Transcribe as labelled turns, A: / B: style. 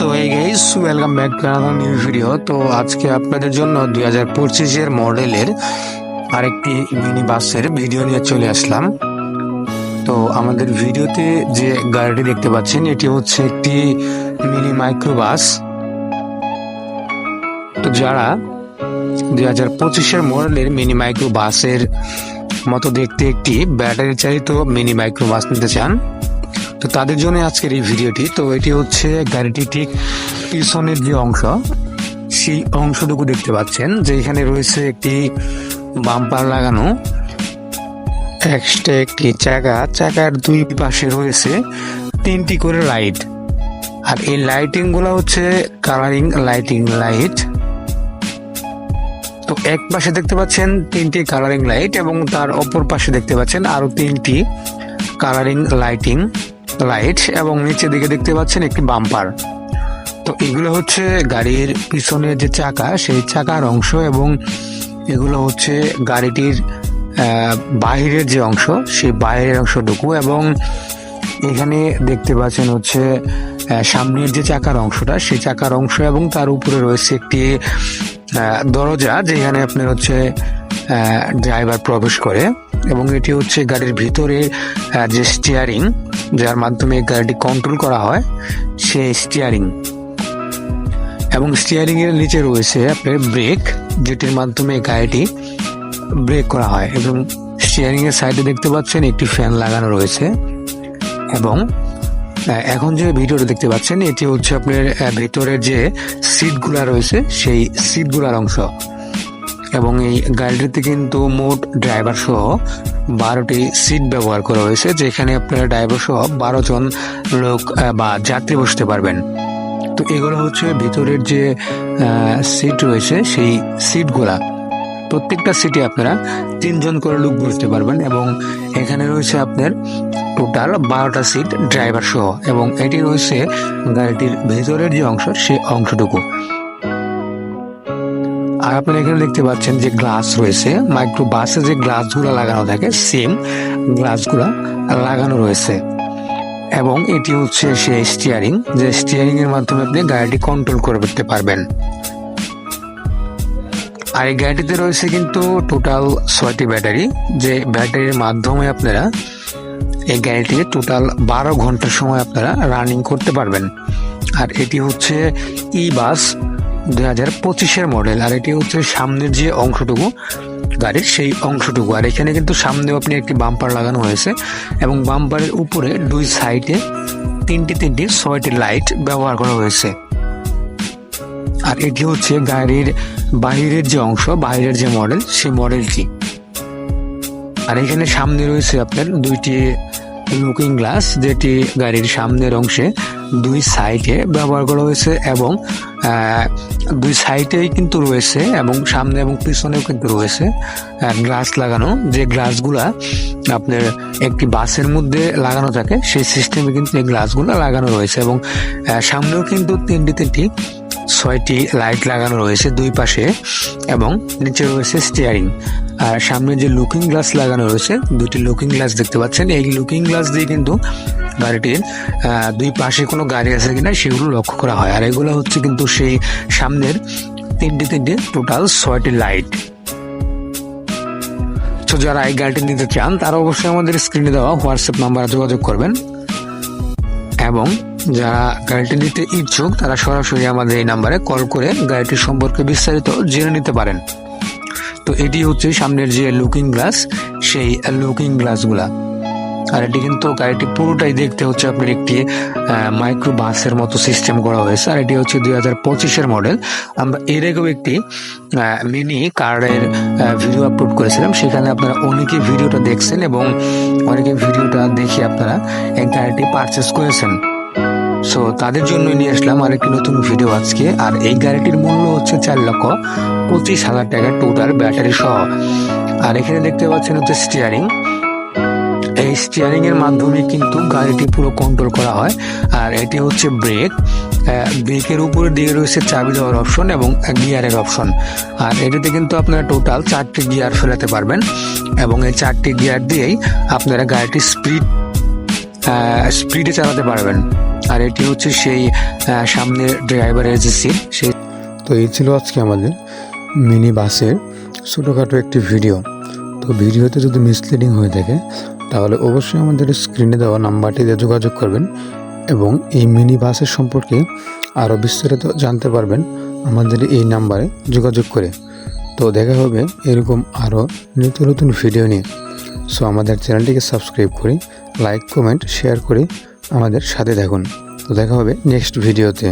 A: So এই guys welcome back to another new video তো আজকে আপনাদের জন্য দুই হাজার পঁচিশের মডেলের আরেকটি মিনি বাসের ভিডিও নিয়ে চলে আসলাম। তো আমাদের ভিডিওতে যে গাড়িটি দেখতে পাচ্ছেন, এটি হচ্ছে একটি মিনি মাইক্রো বাস তো যারা দুই হাজার পঁচিশের মডেলের মিনি মাইক্রো বাসের মতো দেখতে একটি ব্যাটারি চালিত মিনি মাইক্রো বাস নিতে চান তো তাদের জন্য আজকের এই ভিডিওটি। তো এটি হচ্ছে গাড়িটি ঠিক পিছনের যে অংশ, সেই অংশটুকু দেখতে পাচ্ছেন, যে এখানে রয়েছে একটি বাম্পার লাগানো এক্সট্রা একটি চাকা, চাকার দুই পাশে রয়েছে তিনটি করে লাইট। আর এই লাইটিংগুলো হচ্ছে কালারিং লাইটিং লাইট। তো এক পাশে দেখতে পাচ্ছেন তিনটি কালারিং লাইট এবং তার অপর পাশে দেখতে পাচ্ছেন আরও তিনটি কালারিং লাইটিং। লাইট এবং নিচের দিকে দেখতে পাচ্ছেন একটি বাম্পার। তো এগুলো হচ্ছে গাড়ির পিছনের যে চাকা, সেই চাকার অংশ এবং এগুলো হচ্ছে গাড়িটির বাহিরের যে অংশ, সেই বাইরের অংশটুকু এবং এখানে দেখতে পাচ্ছেন হচ্ছে সামনের যে চাকার অংশটা, সেই চাকার অংশ এবং তার উপরে রয়েছে একটি দরজা যেখানে আপনার হচ্ছে ড্রাইভার প্রবেশ করে এবং এটি হচ্ছে গাড়ির ভিতরে যে স্টিয়ারিং যার মাধ্যমে গাড়িটি কন্ট্রোল করা হয়, সে স্টিয়ারিং এবং স্টিয়ারিং এর নিচে রয়েছে আপনার ব্রেক যেটির মাধ্যমে গাড়িটি ব্রেক করা হয় এবং স্টিয়ারিং এর সাইডে দেখতে পাচ্ছেন একটি ফ্যান লাগানো রয়েছে এবং এখন যে ভিডিওটা দেখতে পাচ্ছেন, এটি হচ্ছে আপনার ভেতরের যে সিটগুলা রয়েছে, সেই সিটগুলার অংশ। এবং এই গাড়িটিতে কিন্তু মোট ড্রাইভার সহ বারোটি সিট ব্যবহার করা হয়েছে, যেখানে আপনারা ড্রাইভার সহ বারো জন লোক বা যাত্রী বসতে পারবেন। তো এগুলো হচ্ছে ভিতরের যে সিট রয়েছে, সেই সিটগুলা প্রত্যেকটা সিটে আপনারা তিনজন করে লোক বসতে পারবেন এবং এখানে রয়েছে আপনার টোটাল বারোটা সিট ড্রাইভার সহ এবং এটি রয়েছে গাড়িটির ভেতরের যে অংশ সেই অংশটুকু। আর আপনারা এখানে দেখতে পাচ্ছেন যে গ্লাস রয়েছে মাইক্রো বাসে যে গ্লাসগুলো লাগানো থাকে সেম গ্লাসগুলো লাগানো রয়েছে। এবং এটি হচ্ছে সেই স্টিয়ারিং যে স্টিয়ারিং এর মাধ্যমে আপনি গাড়িটি কন্ট্রোল করে করতে পারবেন। আর এই গাড়িটিতে রয়েছে কিন্তু টোটাল ছয়টি ব্যাটারি যে ব্যাটারির মাধ্যমে আপনারা এই গাড়িটিকে টোটাল বারো ঘণ্টা সময় আপনারা রানিং করতে পারবেন। আর এটি হচ্ছে ই বাস দুই হাজার পঁচিশের মডেল আর এটি হচ্ছে সামনের যে অংশটুকু, গাড়ির সেই অংশটুকু। আর এখানে কিন্তু সামনেও আপনি একটি বাম্পার লাগানো হয়েছে, এবং বাম্পারের উপরে দুই সাইডে তিনটি তিনটি ছয়টি লাইট ব্যবহার করা হয়েছে। আর এটি হচ্ছে গাড়ির বাহিরের যে অংশ, বাহিরের যে মডেল সেই মডেলটি আর এখানে সামনে রয়েছে আপনার দুইটি লুকিং গ্লাস যেটি গাড়ির সামনের অংশে দুই সাইডে ব্যবহার করা হয়েছে এবং দুই সাইডেই কিন্তু রয়েছে এবং সামনে এবং পিছনেও কিন্তু রয়েছে গ্লাস লাগানো। যে গ্লাসগুলা আপনার একটি বাসের মধ্যে লাগানো থাকে, সেই সিস্টেমে কিন্তু এই গ্লাসগুলো লাগানো রয়েছে এবং সামনেও কিন্তু তিনটি তিনটি, ছয়টি লাইট লাগানো রয়েছে দুই পাশে এবং নিচে রয়েছে স্টিয়ারিং আর সামনে যে লুকিং গ্লাস লাগানো রয়েছে, দুটি লুকিং গ্লাস দেখতে পাচ্ছেন। এই লুকিং গ্লাস দিয়ে কিন্তু গাড়িটির আহ, দুই পাশে কোনো গাড়ি আছে কিনা সেগুলো লক্ষ্য করা হয়। আর এগুলো হচ্ছে কিন্তু সেই সামনের তিনটি তিনটি টোটাল ছয়টি লাইট তো যারা এই গাড়িটি নিতে চান তারা অবশ্যই আমাদের স্ক্রিনে দেওয়া হোয়াটসঅ্যাপ নাম্বারে যোগাযোগ করবেন। এবং যারা গাড়িটি নিতে ইচ্ছুক তারা সরাসরি আমাদের এই নাম্বারে কল করে গাড়িটির সম্পর্কে বিস্তারিত জেনে নিতে পারেন। তো এটি হচ্ছে সামনের যে লুকিং গ্লাস সেই লুকিং গ্লাসগুলা আর এটি কিন্তু গাড়িটি পুরোটাই দেখতে হচ্ছে আপনার একটি মাইক্রো বাসের মতো সিস্টেম করা হয়েছে। আর এটি হচ্ছে দুই হাজার পঁচিশের মডেল আমরা এর আগেও একটি মিনি কারের ভিডিও আপলোড করেছিলাম। সেখানে আপনারা অনেকে ভিডিওটা দেখছেন এবং অনেকে ভিডিওটা দেখে আপনারা এই গাড়িটি পারচেস করেছেন। সো তাদের জন্য নিয়ে আসলাম আর একটি নতুন ভিডিও আজকে। আর এই গাড়িটির মূল্য হচ্ছে চার লক্ষ পঁচিশ হাজার টাকা টোটাল ব্যাটারি সহ। আর এখানে দেখতে পাচ্ছেন হচ্ছে স্টিয়ারিং এই স্টিয়ারিং এর মাধ্যমে কিন্তু গাড়িটি পুরো কন্ট্রোল করা হয়। আর এটি হচ্ছে ব্রেক ব্রেকের উপরে দিয়ে রয়েছে চাবি দেওয়ার অপশন এবং গিয়ারের অপশন আর এটাতে কিন্তু আপনারা টোটাল চারটি গিয়ার ফেলাতে পারবেন এবং এই চারটি গিয়ার দিয়েই আপনারা গাড়িটির স্পিড স্পিডে চালাতে পারবেন। আর এটি হচ্ছে সেই সামনের ড্রাইভারের যে সিট সেই তো এই ছিল আজকে আমাদের মিনি বাসের ছোটোখাটো একটি ভিডিও তো ভিডিওতে যদি মিসলিডিং হয়ে থাকে, তাহলে অবশ্যই আমাদের স্ক্রিনে দেওয়া নাম্বারটিতে যোগাযোগ করবেন এবং এই মিনি বাসের সম্পর্কে আরও বিস্তারিত জানতে পারবেন আমাদের এই নাম্বারে যোগাযোগ করে। তো দেখা হবে এরকম আরও নিত্য নতুন ভিডিও নিয়ে। সো আমাদের চ্যানেলটিকে সাবস্ক্রাইব করে লাইক কমেন্ট শেয়ার করে আমাদের সাথে থাকুন। তো দেখা হবে নেক্সট ভিডিওতে